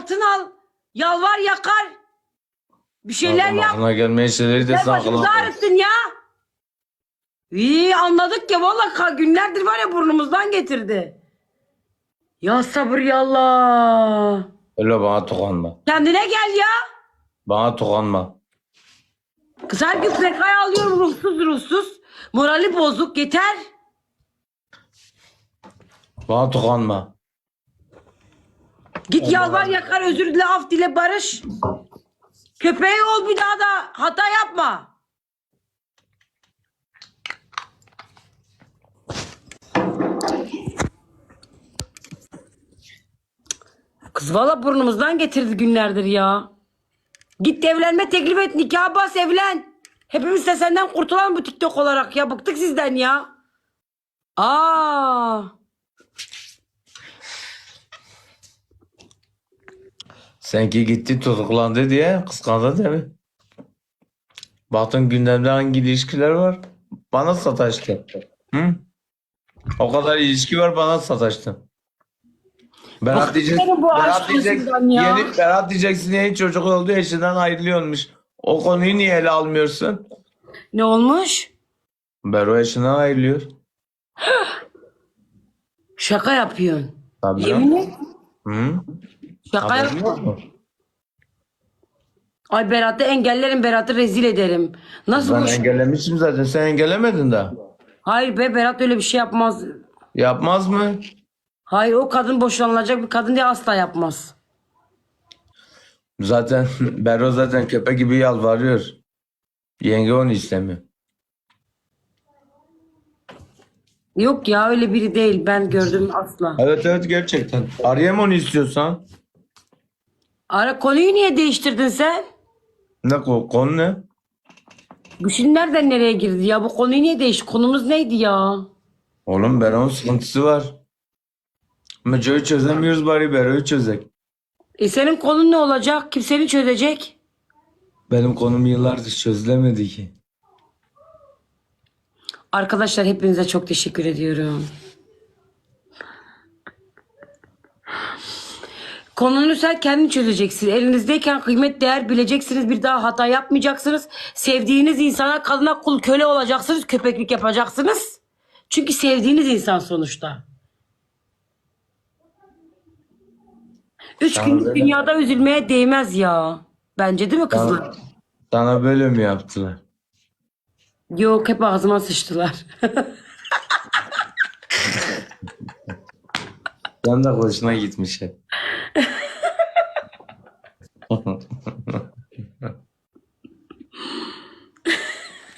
altın al. Yalvar yakar. Bir şeyler yap. Aklına gelmeyen şeyleri de Sen sen başımızı aklına ağrıttın ya. İyi anladık ya valla ka- günlerdir var ya burnumuzdan getirdi. Ya sabır ya Allah. Öyle bana tokanma. Kendine gel ya. Bana tokanma. Kız her gün plakayı alıyorum ruhsuz ruhsuz. Morali bozuk yeter. Bana tokanma. Git yalvar yakar özür dile af dile barış. Köpeği ol bir daha da hata yapma. Kız valla burnumuzdan getirdi günlerdir ya. Git evlenme teklif et nikah bas evlen. Hepimiz de senden kurtulalım bu TikTok olarak ya. Bıktık sizden ya. Aa. Senki gitti tutuklandı diye kıskandın değil mi? Baktın gündemde hangi ilişkiler var? Bana sataştı. Hı? O kadar ilişki var bana sataştın. Berat diyecek, Berat diyecek, yeni, Berat diyeceksin yeni çocuk oldu eşinden ayrılıyormuş. O konuyu niye ele almıyorsun? Ne olmuş? Bero eşinden ayrılıyor. Şaka yapıyorsun. Tabii Yemin et. Hı? Şaka Haberin yok yapıyorsun. mu? Ay Berat'ı engellerim, Berat'ı rezil ederim. Nasıl Ben bu? engellemişim zaten. Sen engellemedin de. Hayır be Berat öyle bir şey yapmaz. Yapmaz mı? Hayır o kadın boşanılacak bir kadın diye asla yapmaz. Zaten Bero zaten köpek gibi yalvarıyor. Yenge onu istemiyor. Yok ya öyle biri değil ben gördüm asla. Evet evet gerçekten. Arayayım onu istiyorsan. Ara konuyu niye değiştirdin sen? Ne ko- konu ne? Şimdi nereden nereye girdi ya? Bu konuyu niye değiş? Konumuz neydi ya? Oğlum Bero'nun sıkıntısı var. Müco'yu çözemiyoruz bari Bero'yu çözek. E senin konun ne olacak? Kim seni çözecek? Benim konum yıllardır çözülemedi ki. Arkadaşlar hepinize çok teşekkür ediyorum. Konunu sen kendin çözeceksin. Elinizdeyken kıymet değer bileceksiniz. Bir daha hata yapmayacaksınız. Sevdiğiniz insana kadına kul köle olacaksınız. Köpeklik yapacaksınız. Çünkü sevdiğiniz insan sonuçta. Üç Sana günlük böyle- dünyada üzülmeye değmez ya. Bence değil mi kızlar? Sana, sana böyle mi yaptılar? Yok hep ağzıma sıçtılar. Sen de hoşuna gitmiş hep.